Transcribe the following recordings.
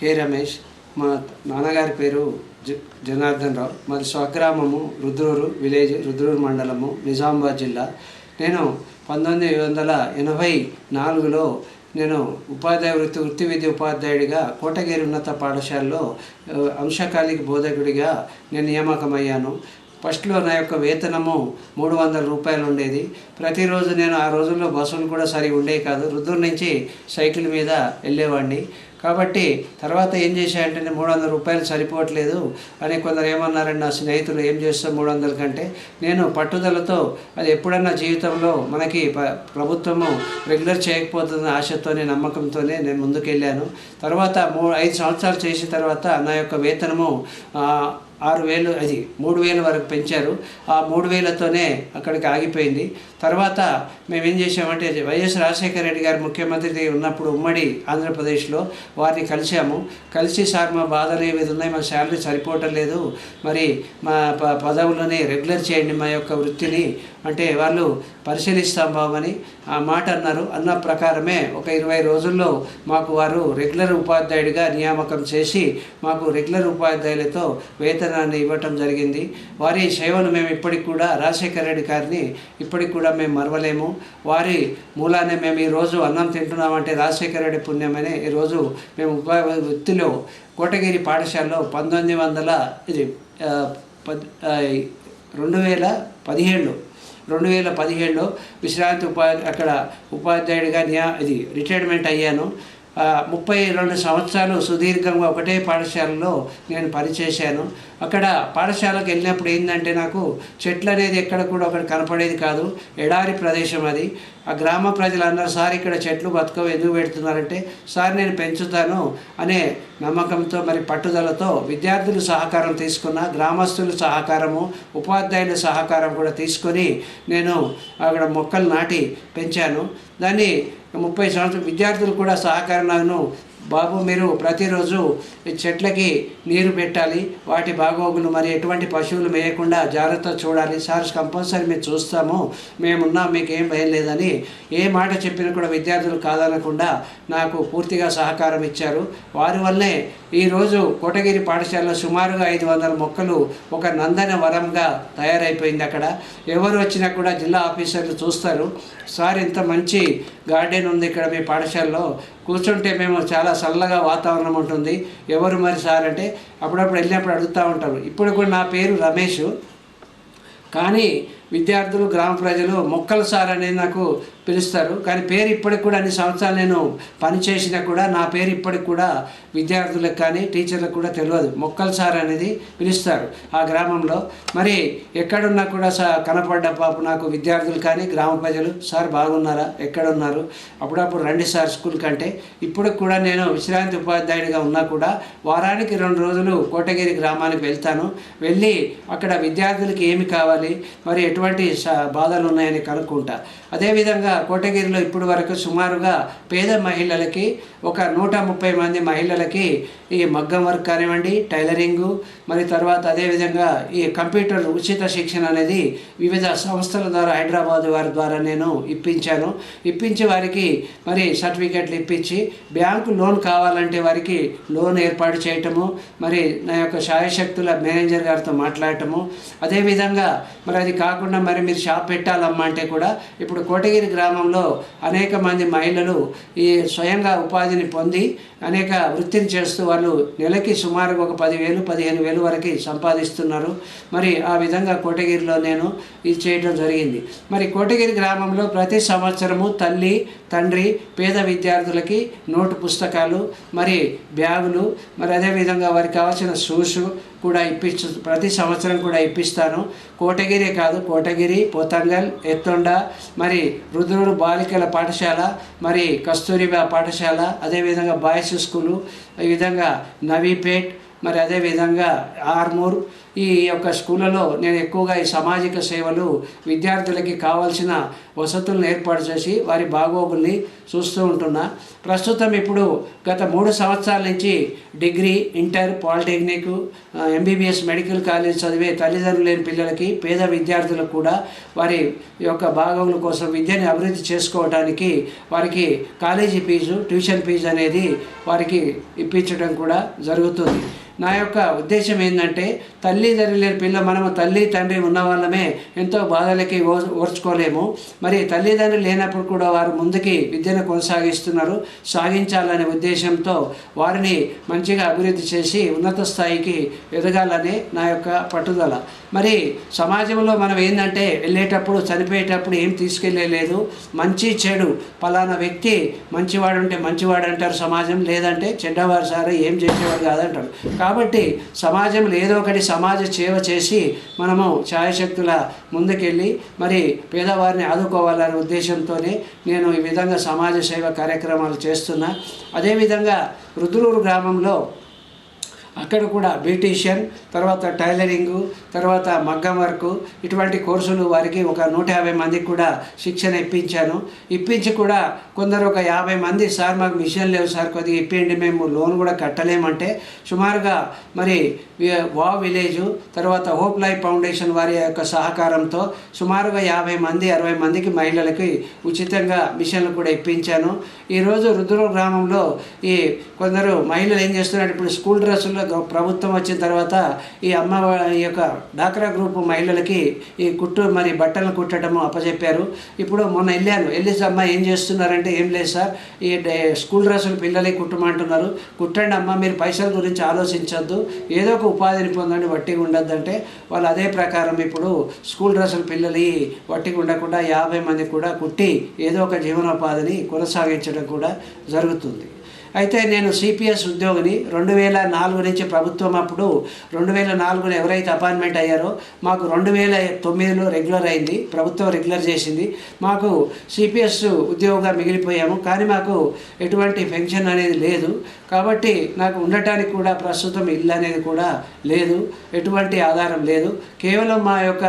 K Ramesh మా నాన్నగారి పేరు జ జనార్దన్ రావు. మాది స్వగ్రామము రుద్రూరు విలేజ్ రుద్రూరు మండలము నిజామాబాద్ జిల్లా. నేను పంతొమ్మిది వందల ఎనభై నాలుగులో నేను ఉపాధ్యాయ వృత్తి వృత్తి విద్య ఉపాధ్యాయుడిగా కోటగిరి ఉన్నత పాఠశాలలో అంశకాలిక బోధకుడిగా నేను నియామకమయ్యాను. ఫస్ట్లో నా యొక్క వేతనము మూడు వందల రూపాయలు ఉండేది. ప్రతిరోజు నేను ఆ రోజుల్లో బస్సులు కూడా సరిగా ఉండేవి కాదు. రుద్దూరు నుంచి సైకిల్ మీద వెళ్ళేవాడిని. కాబట్టి తర్వాత ఏం చేశాయంటే నేను మూడు వందల రూపాయలు సరిపోవట్లేదు. అని కొందరు ఏమన్నారండి నా స్నేహితులు ఏం చేస్తాం మూడు వందల కంటే? నేను పట్టుదలతో అది ఎప్పుడన్నా జీవితంలో మనకి ప- ప్రభుత్వము రెగ్యులర్ చేయకపోతున్న ఆశతోనే నమ్మకంతోనే నేను ముందుకెళ్ళాను. తర్వాత మూ ఐదు సంవత్సరాలు చేసిన తర్వాత నా యొక్క వేతనము ఆరు వేలు అది మూడు వేల వరకు పెంచారు. ఆ మూడు వేలతోనే అక్కడికి ఆగిపోయింది. తర్వాత మేము ఏం చేసామంటే వైఎస్ రాజశేఖర రెడ్డి గారు ముఖ్యమంత్రి ఉన్నప్పుడు ఉమ్మడి ఆంధ్రప్రదేశ్లో వారిని కలిసాము కలిసి సార్ మా బాధలు ఏవి ఉన్నాయి? మా శాలరీ సరిపోవటం లేదు. మరి మా ప పదవులని రెగ్యులర్ చేయండి మా యొక్క వృత్తిని. అంటే వాళ్ళు పరిశీలిస్తాం బాబని. ఆ మాట అన్నారు. అన్న ప్రకారమే ఒక ఇరవై రోజుల్లో మాకు వారు రెగ్యులర్ ఉపాధ్యాయుడిగా నియామకం చేసి మాకు రెగ్యులర్ ఉపాధ్యాయులతో వేతనాన్ని ఇవ్వటం జరిగింది. వారి సేవలు మేము ఇప్పటికి కూడా రాజశేఖర రెడ్డి గారిని ఇప్పటికి కూడా మేము మరవలేము. వారి మూలానే మేము ఈరోజు అన్నం తింటున్నామంటే రాజశేఖర రెడ్డి పుణ్యమని ఈరోజు మేము ఉపా వృత్తిలో కోటగిరి పాఠశాలలో పంతొమ్మిది వందల ఇది పద్ రెండు వేల పదిహేడు రెండు వేల పదిహేడులో విశ్రాంతి ఉపా అక్కడ ఉపాధ్యాయుడిగా న్యా ఇది రిటైర్మెంట్ అయ్యాను. ముప్పై రెండు సంవత్సరాలు సుదీర్ఘంగా ఒకటే పాఠశాలలో నేను పనిచేశాను. అక్కడ పాఠశాలకు వెళ్ళినప్పుడు ఏంటంటే నాకు చెట్లు అనేది ఎక్కడ కూడా ఒకటి కనపడేది కాదు. ఎడారి ప్రదేశం అది. ఆ గ్రామ ప్రజలు అన్నారు సార్ ఇక్కడ చెట్లు బతుకవు ఎందుకు పెడుతున్నారంటే సార్ నేను పెంచుతాను అనే నమ్మకంతో మరి పట్టుదలతో విద్యార్థులు సహకారం తీసుకున్న గ్రామస్తుల సహకారము ఉపాధ్యాయుల సహకారం కూడా తీసుకొని నేను అక్కడ మొక్కలు నాటి పెంచాను. దాన్ని ముప్పై సంవత్సరం విద్యార్థులు కూడా సహకారం నాకు బాబు మీరు ప్రతిరోజు చెట్లకి నీరు పెట్టాలి. వాటి బాగోగులు మరి ఎటువంటి పశువులు మేయకుండా జాగ్రత్త చూడాలి. సార్ కంపల్సరీ మేము చూస్తాము. మేమున్నాం మీకు ఏం భయం లేదని ఏ మాట చెప్పినా కూడా విద్యార్థులు కాదనకుండా నాకు పూర్తిగా సహకారం ఇచ్చారు. వారి వల్లే ఈరోజు కోటగిరి పాఠశాలలో సుమారుగా ఐదు వందల మొక్కలు ఒక నందన వరంగా తయారైపోయింది అక్కడ. ఎవరు వచ్చినా కూడా జిల్లా ఆఫీసర్లు చూస్తారు. సార్ ఇంత మంచి గార్డెన్ ఉంది ఇక్కడ మీ పాఠశాలలో. కూర్చుంటే మేము చాలా చల్లగా వాతావరణం ఉంటుంది. ఎవరు మరి సార్ అంటే అప్పుడప్పుడు వెళ్ళినప్పుడు అడుగుతూ ఉంటారు. ఇప్పుడు కూడా నా పేరు రమేష్. కానీ విద్యార్థులు గ్రామ ప్రజలు మొక్కల సార్ అనేది నాకు పిలుస్తారు. కానీ పేరు ఇప్పటికి కూడా అన్ని సంవత్సరాలు నేను పని చేసినా కూడా నా పేరు ఇప్పటికి కూడా విద్యార్థులకు కానీ టీచర్లకు కూడా తెలియదు. మొక్కల సార్ అనేది పిలుస్తారు ఆ గ్రామంలో. మరి ఎక్కడున్నా కూడా సా కనపడ్డ పాపు నాకు విద్యార్థులు కానీ గ్రామ ప్రజలు సార్ బాగున్నారా? ఎక్కడున్నారు? అప్పుడప్పుడు రండి సార్ స్కూల్ కంటే. ఇప్పుడు కూడా నేను విశ్రాంతి ఉపాధ్యాయుడిగా ఉన్నా కూడా వారానికి రెండు రోజులు కోటగిరి గ్రామానికి వెళ్తాను. వెళ్ళి అక్కడ విద్యార్థులకి ఏమి కావాలి? మరి ఎటువంటి బాధలు ఉన్నాయని కనుక్కుంటా. అదేవిధంగా కోటగిరిలో ఇప్పుడు వరకు సుమారుగా పేద మహిళలకి ఒక నూట ముప్పై మంది మహిళలకి ఈ మగ్గం వర్క్ కానివ్వండి టైలరింగు మరి తర్వాత అదేవిధంగా ఈ కంప్యూటర్ ఉచిత శిక్షణ అనేది వివిధ సంస్థల ద్వారా హైదరాబాద్ వారి ద్వారా నేను ఇప్పించాను. ఇప్పించి వారికి మరి సర్టిఫికెట్లు ఇప్పించి బ్యాంకు లోన్ కావాలంటే వారికి లోన్ ఏర్పాటు చేయటము మరి నా యొక్క శాయశక్తుల మేనేజర్ గారితో మాట్లాడటము. అదేవిధంగా మరి అది కాకుండా మరి మీరు షాప్ పెట్టాలమ్మా అంటే కూడా ఇప్పుడు కోటగిరి గ్రామంలో అనేక మంది మహిళలు ఈ స్వయంగా ఉపాధిని పొంది అనేక వృత్తిని చేస్తూ వాళ్ళు నెలకి సుమారు ఒక పదివేలు పదిహేను వేలు వరకు సంపాదిస్తున్నారు. మరి ఆ విధంగా కోటగిరిలో నేను ఇది చేయడం జరిగింది. మరి కోటగిరి గ్రామంలో ప్రతి సంవత్సరము తల్లి తండ్రి పేద విద్యార్థులకి నోటు పుస్తకాలు మరి బ్యాగులు మరి అదేవిధంగా వారికి కావాల్సిన షూస్ కూడా ఇప్పించు ప్రతి సంవత్సరం కూడా ఇప్పిస్తాను. కోటగిరి కాదు కోటగిరి పోతంగల్ ఎత్తొండ మరి రుద్రుడు బాలికల పాఠశాల మరి కస్తూరిబా పాఠశాల అదేవిధంగా బాయ్స్ స్కూలు ఈ విధంగా నవీపేట్ మరి అదేవిధంగా ఆర్మూర్ ఈ యొక్క స్కూళ్ళలో నేను ఎక్కువగా ఈ సామాజిక సేవలు విద్యార్థులకి కావాల్సిన వసతులను ఏర్పాటు చేసి వారి బాగోగుల్ని చూస్తూ ఉంటున్నా. ప్రస్తుతం ఇప్పుడు గత మూడు సంవత్సరాల నుంచి degree inter polytechnic MBBS medical college చదివే తల్లిదండ్రులు లేని పిల్లలకి పేద విద్యార్థులకు కూడా వారి యొక్క భాగముల కోసం విద్యని అభివృద్ధి చేసుకోవడానికి వారికి కాలేజీ ఫీజు ట్యూషన్ ఫీజు అనేది వారికి ఇప్పించడం కూడా జరుగుతుంది. నా యొక్క ఉద్దేశం ఏంటంటే తల్లిదండ్రులు లేని పిల్ల మనము తల్లి తండ్రి ఉన్న వాళ్ళమే ఎంతో బాధలకి ఓ ఓర్చుకోలేము. మరి తల్లిదండ్రులు లేనప్పుడు కూడా వారు ముందుకి విద్యను కొనసాగిస్తున్నారు. సాగించాలనే ఉద్దేశంతో వారిని మంచిగా అభివృద్ధి చేసి ఉన్నత స్థాయికి ఎదగాలని నా యొక్క పట్టుదల. మరి సమాజంలో మనం ఏంటంటే వెళ్ళేటప్పుడు చనిపోయేటప్పుడు ఏం తీసుకెళ్ళలేదు. మంచి చెడు పలానా వ్యక్తి మంచివాడు ఉంటే మంచివాడు అంటారు సమాజం లేదంటే చెడ్డవారు సారే ఏం చేసేవాడు కాదంటారు. కాబట్టి సమాజంలో ఏదో ఒకటి సమాజ సేవ చేసి మనము ఛాయశక్తుల ముందుకెళ్ళి మరి పేదవారిని ఆదుకోవాలనే ఉద్దేశంతోనే నేను ఈ విధంగా సమాజ సేవ కార్యక్రమాలు చేస్తున్నా. అదేవిధంగా రుద్రూరు గ్రామంలో అక్కడ కూడా బ్యూటీషియన్ తర్వాత టైలరింగు తర్వాత మగ్గం వర్క్ ఇటువంటి కోర్సులు వారికి ఒక నూట యాభై మందికి కూడా శిక్షణ ఇప్పించాను. ఇప్పించి కూడా కొందరు ఒక యాభై మంది సార్ మాకు మిషన్ లేవు సార్ కొద్దిగా ఇప్పిండి మేము లోన్ కూడా కట్టలేమంటే సుమారుగా మరి వా విలేజ్ తర్వాత హోప్ లైఫ్ ఫౌండేషన్ వారి యొక్క సహకారంతో సుమారుగా యాభై మంది అరవై మందికి మహిళలకి ఉచితంగా మిషన్లు కూడా ఇప్పించాను. ఈరోజు రుద్ర గ్రామంలో ఈ కొందరు మహిళలు ఏం చేస్తున్నారు ఇప్పుడు స్కూల్ డ్రెస్సుల్లో ప్రభుత్వం వచ్చిన తర్వాత ఈ అమ్మ ఈ యొక్క డాక్రా గ్రూప్ మహిళలకి ఈ కుట్టు మరి బట్టలు కుట్టడము అప్పచెప్పారు ఇప్పుడు మొన్న వెళ్ళాను. వెళ్ళి అమ్మ ఏం చేస్తున్నారంటే ఏం లేదు సార్ ఈ స్కూల్ డ్రెస్సులు పిల్లలకి కుట్టమంటున్నారు. కుట్టండి అమ్మ మీరు పైసల గురించి ఆలోచించొద్దు. ఏదో ఒక ఉపాధిని పొందండి వట్టిగా ఉండద్దు అంటే వాళ్ళు అదే ప్రకారం ఇప్పుడు స్కూల్ డ్రెస్సులు పిల్లలు వట్టిగా ఉండకుండా యాభై మంది కూడా కుట్టి ఏదో ఒక జీవనోపాధిని కొనసాగించడం కూడా జరుగుతుంది. అయితే నేను సిపిఎస్ ఉద్యోగిని. రెండు వేల నాలుగు నుంచి ప్రభుత్వం అప్పుడు రెండు వేల నాలుగులో ఎవరైతే అపాయింట్మెంట్ అయ్యారో మాకు రెండు వేల తొమ్మిదిలో రెగ్యులర్ అయింది. ప్రభుత్వం రెగ్యులర్ చేసింది. మాకు సిపిఎస్ ఉద్యోగంగా మిగిలిపోయాము. కానీ మాకు ఎటువంటి పెన్షన్ అనేది లేదు. కాబట్టి నాకు ఉండటానికి కూడా ప్రస్తుతం ఇల్లు అనేది కూడా లేదు. ఎటువంటి ఆధారం లేదు. కేవలం మా యొక్క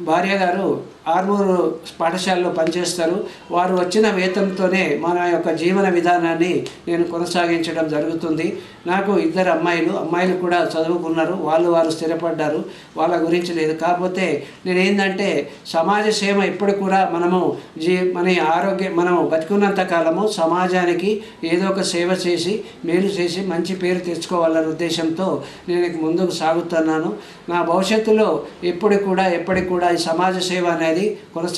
భార్య గారు ఆర్మూరు పాఠశాలలో పనిచేస్తారు. వారు వచ్చిన వేతంతోనే మన యొక్క జీవన విధానాన్ని నేను కొనసాగించడం జరుగుతుంది. నాకు ఇద్దరు అమ్మాయిలు అమ్మాయిలు కూడా చదువుకున్నారు. వాళ్ళు వారు స్థిరపడ్డారు. వాళ్ళ గురించి లేదు. కాకపోతే నేనేంటంటే సమాజ సేవ ఎప్పుడు కూడా మనము జీ మన ఆరోగ్యం మనము బతికున్నంత కాలము సమాజానికి ఏదో ఒక సేవ చేసి మేలు చేసి మంచి పేరు తెచ్చుకోవాలనే ఉద్దేశంతో నేను ముందుకు సాగుతున్నాను. నా భవిష్యత్తులో ఎప్పుడు కూడా ఎప్పటికి కూడా ఈ సమాజ సేవ అనేది Friday, con nuestra